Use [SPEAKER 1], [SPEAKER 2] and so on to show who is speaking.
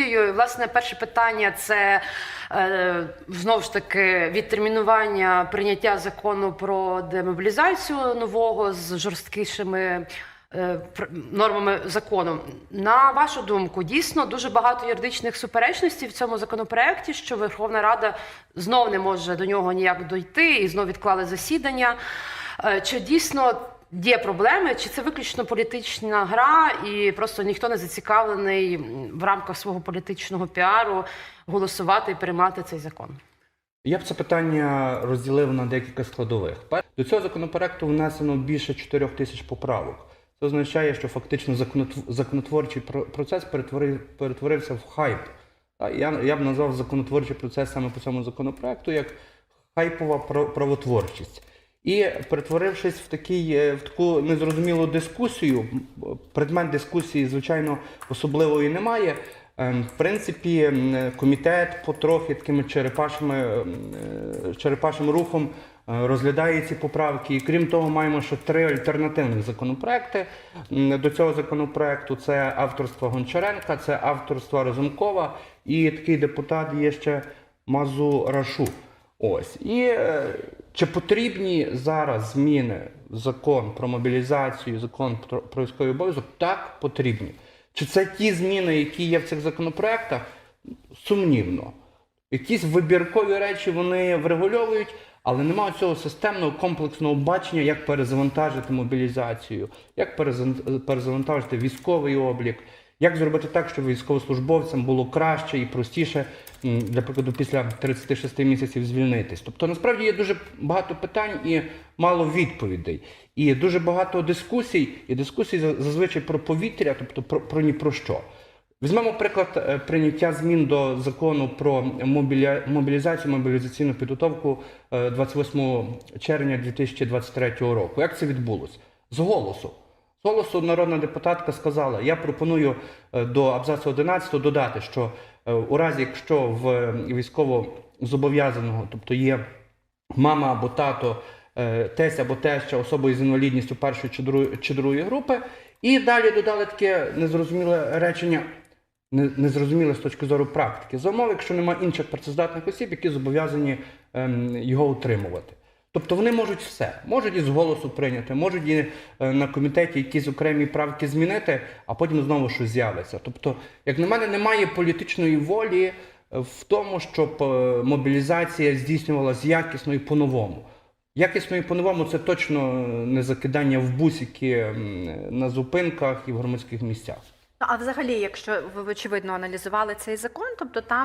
[SPEAKER 1] студію. І, власне, перше питання це е, знову ж таки відтермінування прийняття закону про демобілізацію нового з жорсткішими. е, Нормами закону на вашу думку, дійсно дуже багато юридичних суперечностей в цьому законопроекті, що Верховна Рада знов не може до нього ніяк дойти і знов відклали засідання. Е, Чи дійсно є проблеми, чи це виключно політична гра, і просто ніхто не зацікавлений в рамках свого політичного піару голосувати і приймати цей закон?
[SPEAKER 2] Я б це питання розділив на декілька складових. До цього законопроекту внесено більше 4 тисяч поправок. Це означає, що фактично законотворчий процес перетворився в хайп. Я, я б назвав законотворчий процес саме по цьому законопроекту як хайпова правотворчість. І перетворившись в, такий, е, в таку незрозумілу дискусію, предмет дискусії, звичайно, особливої немає. Ем, В принципі, комітет потрохи такими черепашими, е, черепашим рухом е, розглядає ці поправки. І крім того, маємо ще три альтернативних законопроекти до цього законопроекту. Це авторство Гончаренка, це авторство Разумкова і такий депутат є ще Мазурашу. Ось. І чи потрібні зараз зміни закон про мобілізацію, закон про військовий обов'язок? Так, потрібні. Чи це ті зміни, які є в цих законопроектах? Сумнівно. Якісь вибіркові речі вони врегульовують, але немає цього системного комплексного бачення, як перезавантажити мобілізацію, як перезавантажити військовий облік, як зробити так, щоб військовослужбовцям було краще і простіше, прикладу, після 36 місяців звільнитись. Тобто, насправді є дуже багато питань і мало відповідей. І дуже багато дискусій, і дискусій зазвичай про повітря, тобто про, про ні про що. Візьмемо приклад е, прийняття змін до закону про мобілізацію, мобілізаційну підготовку е, 28 червня 2023 року. Як це відбулося? З голосу. Голосу народна депутатка сказала: я пропоную е, до абзацу 11 додати, що е, у разі, якщо в е, військово зобов'язаного, тобто є мама або тато, тесть або теща особою з інвалідністю першої чи другої, чи другої групи. І далі додали таке незрозуміле речення, незрозуміле з точки зору практики. За умови, якщо немає інших працездатних осіб, які зобов'язані ем, його утримувати. Тобто вони можуть все, можуть і з голосу прийняти, можуть і е, на комітеті якісь окремі правки змінити, а потім знову щось з'явиться. Тобто, як на мене, немає політичної волі е, в тому, щоб е, мобілізація здійснювалася якісно і по-новому. Якісно і по-новому це точно не закидання в бусики на зупинках і в громадських місцях.
[SPEAKER 3] Ну, а взагалі, якщо ви очевидно аналізували цей закон, тобто там